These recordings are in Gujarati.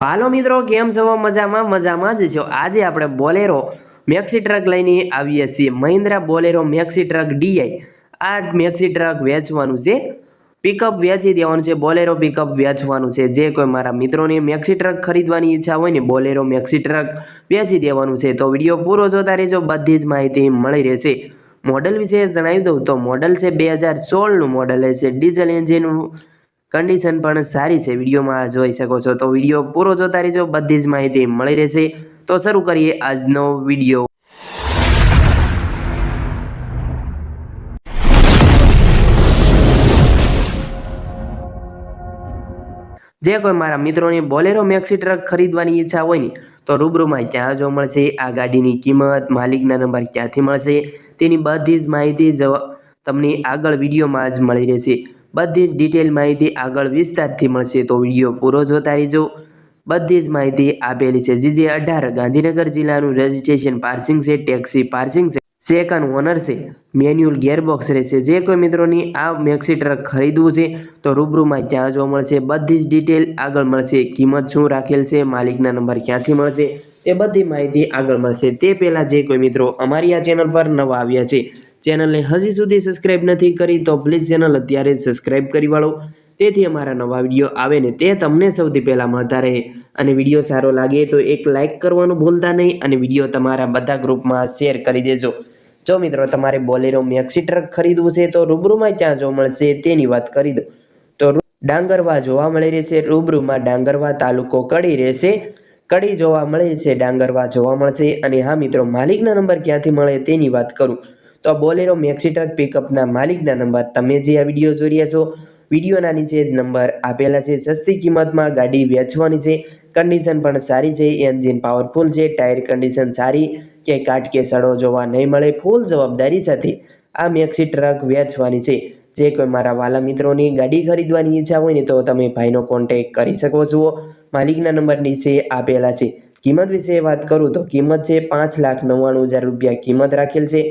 હાલો મિત્રો, કેમ છો? મજામાં મજામાં જ છો. આજે આપણે બોલેરો મેક્સી ટ્રક લઈને આવીએ છીએ. Mahindra Bolero Maxi truck DI આ મેક્સી ટ્રક વેચવાનું છે. પિકઅપ વેચી દેવાનું છે. બોલેરો પિકઅપ વેચવાનું છે. જે કોઈ મારા મિત્રોને મેક્સી ટ્રક ખરીદવાની ઈચ્છા હોય ને, બોલેરો મેક્સી ટ્રક વેચી દેવાનું છે. તો વીડિયો પૂરો જોતા રહેજો. બધી જ માહિતી મળી રહેશે. મોડલ વિશે જણાવી દઉં તો મોડલ છે બે હજાર સોળનું મોડલ. છે ડીઝલ એન્જિન કન્ડિશન પણ સારી છે. વિડીયોમાં જોઈ શકો છો. તો વીડિયો પૂરો જોતા રહેજો. બધી જ માહિતી મળી રહેશે. તો શરૂ કરીએ આજનો વીડિયો. જે કોઈ મારા મિત્રોને બોલેરો મેક્સી ટ્રક ખરીદવાની ઈચ્છા હોય ને, તો રૂબરૂમાં ક્યાં જો મળશે. આ ગાડીની કિંમત માલિકના નંબર ક્યાંથી મળશે તેની બધી જ માહિતી જવા તમને આગળ વિડીયોમાં જ મળી રહેશે. બધી જ ડિટેલ માહિતી આગળ વિસ્તારથી મળશે. તો વીડિયો પૂરો જોતા રહેજો. બધી જ માહિતી આપેલી છે. જીજે અઢાર, ગાંધીનગર જિલ્લાનું રજિસ્ટ્રેશન પાર્સિંગ છે ટેક્સી પાર્સિંગ છે. સેકન્ડ ઓનર છે. મેન્યુઅલ ગેરબોક્સ રહેશે. જે કોઈ મિત્રોની આ મેક્સી ટ્રક ખરીદવું છે, તો રૂબરૂમાં ક્યાં જોવા મળશે. બધી જ ડિટેલ આગળ મળશે. કિંમત શું રાખેલ છે, માલિકના નંબર ક્યાંથી મળશે, એ બધી માહિતી આગળ મળશે. તે પહેલાં જે કોઈ મિત્રો અમારી આ ચેનલ પર નવા આવ્યા છે ચેનલને હજી સુધી સબસ્ક્રાઇબ નથી કરી તો પ્લીઝ ચેનલ અત્યારે જ કરી વાળો. તેથી અમારા નવા વીડિયો આવે ને તે તમને સૌથી પહેલાં મળતા રહે. અને વીડિયો સારો લાગે તો એક લાઇક કરવાનું ભૂલતા નહીં અને વીડિયો તમારા બધા ગ્રુપમાં શેર કરી દેજો. જો મિત્રો તમારે બોલેરો મેક્સી ટ્રક ખરીદવું છે તો રૂબરૂમાં ક્યાં જોવા મળશે તેની વાત કરી દો તો ડાંગરવા જોવા મળી રહેશે રૂબરૂમાં ડાંગરવા તાલુકો કડી રહેશે કડી જોવા મળે છે, ડાંગરવા જોવા મળશે. અને હા મિત્રો, માલિકના નંબર ક્યાંથી મળે તેની વાત કરું. તો બોલેરો મેક્સી ટ્રક પિકઅપના માલિકના નંબર તમે જે આ વીડિયો જોઈ રહ્યા છો, વિડીયોના નીચે નંબર આપેલા છે. સસ્તી કિંમતમાં ગાડી વેચવાની છે. કન્ડિશન પણ સારી છે. એન્જિન પાવરફુલ છે. ટાયર કન્ડિશન સારી કે કાટ કે સડો જોવા નહીં મળે. ફૂલ જવાબદારી સાથે આ મેક્સી ટ્રક વેચવાની છે. જે કોઈ મારા વાલા મિત્રોની ગાડી ખરીદવાની ઈચ્છા હોય ને તો તમે ભાઈનો કોન્ટેક કરી શકો છો. માલિકના નંબર નીચે આપેલા છે. કિંમત વિશે વાત કરું તો કિંમત છે પાંચ લાખ નવ્વાણું હજાર રૂપિયા કિંમત રાખેલ છે.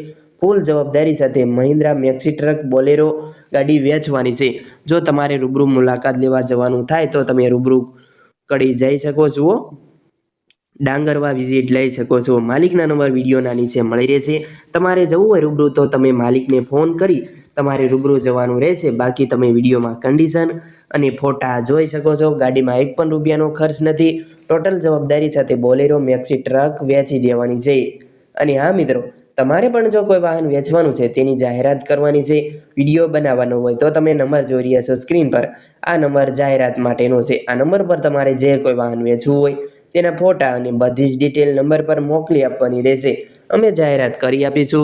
ફૂલ જવાબદારી સાથે મહિન્દ્રા મેક્સી ટ્રક બોલેરો ગાડી વેચવાની છે. જો તમારે રૂબરૂ મુલાકાત લેવા જવાનું થાય તો તમે રૂબરૂ કડી જઈ શકો છો ડાંગરવા વિઝિટ લઈ શકો છો. માલિકના નંબર વિડીયોના નીચે મળી રહેશે. તમારે જવું હોય રૂબરૂ તો તમે માલિકને ફોન કરી તમારે રૂબરૂ જવાનું રહેશે. બાકી તમે વિડીયોમાં કન્ડિશન અને ફોટા જોઈ શકો છો. ગાડીમાં એક પણ રૂપિયાનો ખર્ચ નથી. ટોટલ જવાબદારી સાથે બોલેરો મેક્સી ટ્રક વેચી દેવાની છે. અને હા મિત્રો તમારે પણ જો કોઈ વાહન વેચવાનું છે, તેની જાહેરાત કરવાની છે, વીડિયો બનાવવાનો હોય, તો તમે નંબર જોઈ રહ્યા છો સ્ક્રીન પર. આ નંબર જાહેરાત માટેનો છે. આ નંબર પર તમારે જે કોઈ વાહન વેચવું હોય, તેના ફોટા અને બધી જ ડિટેલ નંબર પર મોકલી આપવાની રહેશે. અમે જાહેરાત કરી આપીશું.